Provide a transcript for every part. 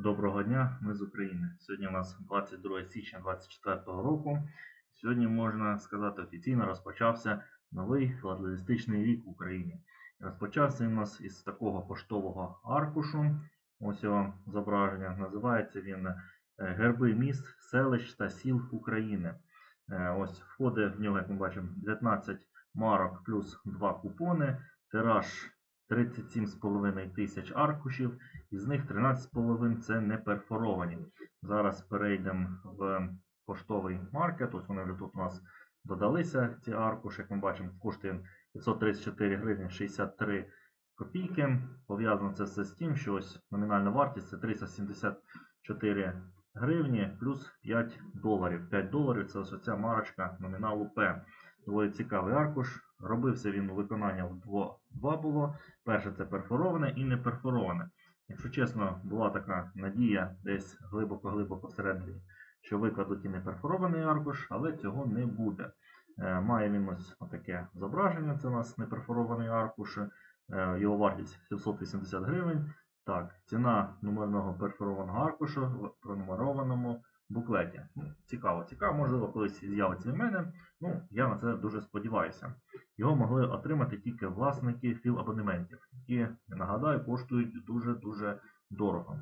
Доброго дня, ми з України. Сьогодні у нас 22 січня 2024 року. Сьогодні можна сказати офіційно розпочався новий філателістичний рік в Україні. Розпочався він у нас із такого поштового аркушу. Ось його зображення. Називається він е, Герби міст, селищ та сіл України. Е, Ось входить в нього, як ми бачимо, 19 марок плюс 2 купони. Тираж 37,5 тисяч аркушів. Із них 13,5 це не перфоровані. Зараз перейдемо в поштовий маркет. Ось вони вже тут у нас додалися, ці аркуші, як ми бачимо, коштує 534 гривні 63 копійки. Пов'язано це все з тим, що ось номінальна вартість це 374 гривні плюс 5 доларів. 5 доларів це ось ця марочка номіналу П. Доволі цікавий аркуш. Робився він у виконання в дво- два було. Перше це перфороване і не перфороване. Якщо чесно, була така надія десь глибоко-глибоко всередині, що викладуть і неперфорований аркуш, але цього не буде. Е, Має він ось таке зображення, це у нас неперфорований аркуш, е, його вартість 780 гривень. Так, ціна номерного перфорованого аркушу в пронумерованому буклеті. Ну, цікаво, цікаво, можливо, колись з'явиться в мене. Ну, я на це дуже сподіваюся. Його могли отримати тільки власники філабонементів, які, нагадаю, коштують дуже-дуже дорого.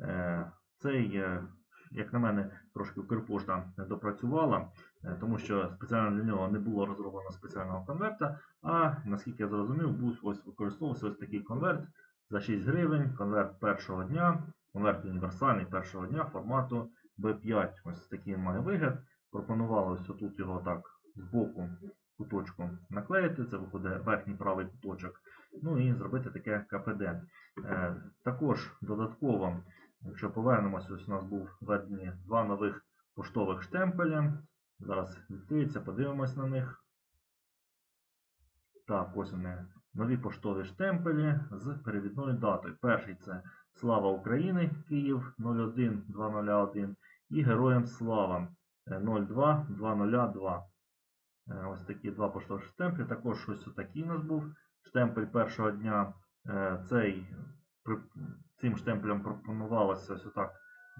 Е, Цей, е, як на мене, трошки Укрпошта допрацювала, е, тому що спеціально для нього не було розроблено спеціального конверта. А наскільки я зрозумів, був ось використовувався ось такий конверт за 6 гривень, конверт першого дня, конверт універсальний першого дня формату B5. Ось такий має вигляд. Пропонували ось тут його так збоку куточку наклеїти, це виходить верхній правий куточок. Ну і зробити таке КПД. Е, також додатково, якщо повернемося, ось у нас був введені два нових поштових штемпеля. Зараз відкриється, подивимось на них. Так, ось вони. Нові поштові штемпелі з перевідною датою. Перший це Слава України, Київ 01201 і Героям Слава е, 02202. Е, Ось такі два поштові штемпелі. Також ось такий у нас був штемпель першого дня. Е, Цей, цим штемпелем пропонувалося ось отак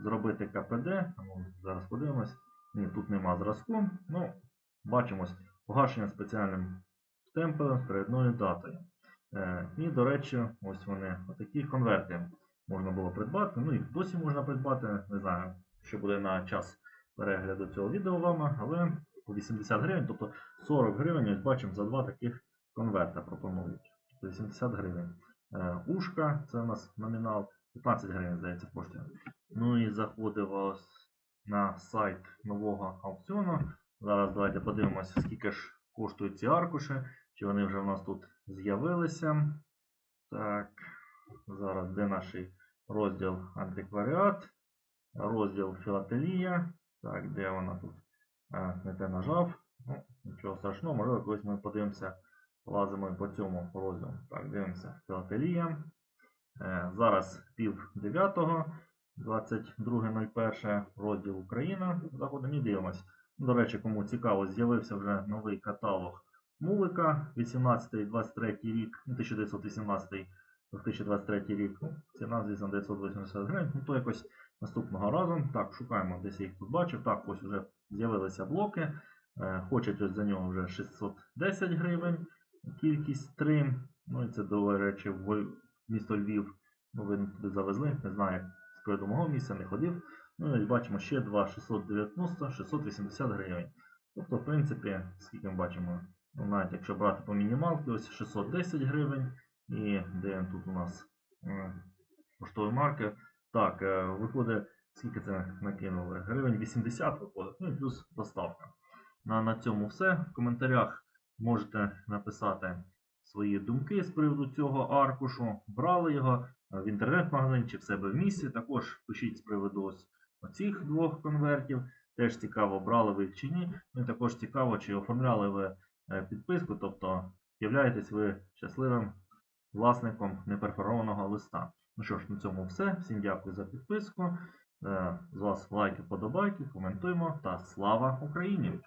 зробити КПД. Ну, зараз подивимось. Ні, тут нема зразку. Ну, бачимо ось погашення спеціальним штемпелем з передною датою. Е, І, до речі, ось вони, отакі конверти можна було придбати. Ну і досі можна придбати. Не знаю, що буде на час перегляду цього відео вами, але по 80 гривень, тобто 40 гривень, ось бачимо, за два таких конверта пропонують. Тобто 80 гривень. Е, Ушка, це у нас номінал 15 гривень, здається, коштує. Ну і заходимо на сайт нового аукціону. Зараз давайте подивимося, скільки ж коштують ці аркуші, чи вони вже в нас тут з'явилися. Так, зараз де наш розділ антикваріат, розділ філателія. Так, де вона тут? А, Не те нажав. Ну, Нічого страшного, можливо, колись ми подивимося, лазимо по цьому розділу. Так, дивимося філателія. Е, зараз пів 9-го, 22.01 розділ Україна. Заходимо і дивимось. До речі, кому цікаво, з'явився вже новий каталог Мулика, 18-23 рік, 1918 2023 рік. Ціна, звісно, 980 гривень. Ну, то якось наступного разу. Так, шукаємо, десь я їх тут бачив. Так, ось вже з'явилися блоки. Е, хочуть ось за нього вже 610 гривень. Кількість 3. Ну і це, до речі, в місто Львів. Ну, ви туди завезли, не знаю, з приводу мого місця не ходив. Ну і бачимо ще 2 690 680 гривень. Тобто, в принципі, скільки ми бачимо, ну, навіть якщо брати по мінімалки, ось 610 гривень. І де тут у нас е, поштові марки. Так, е, виходить, скільки це накинули? Гривень 80 виходить, ну і плюс доставка. На, на цьому все. В коментарях можете написати свої думки з приводу цього аркушу. Брали його е, в інтернет-магазин чи в себе в місті. Також пишіть з приводу оцих двох конвертів. Теж цікаво, брали ви їх чи ні. Ну і також цікаво, чи оформляли ви підписку, тобто являєтесь ви щасливим власником неперфорованого листа. Ну що ж, на цьому все. Всім дякую за підписку. Е, З вас лайки, подобайки, коментуємо та слава Україні!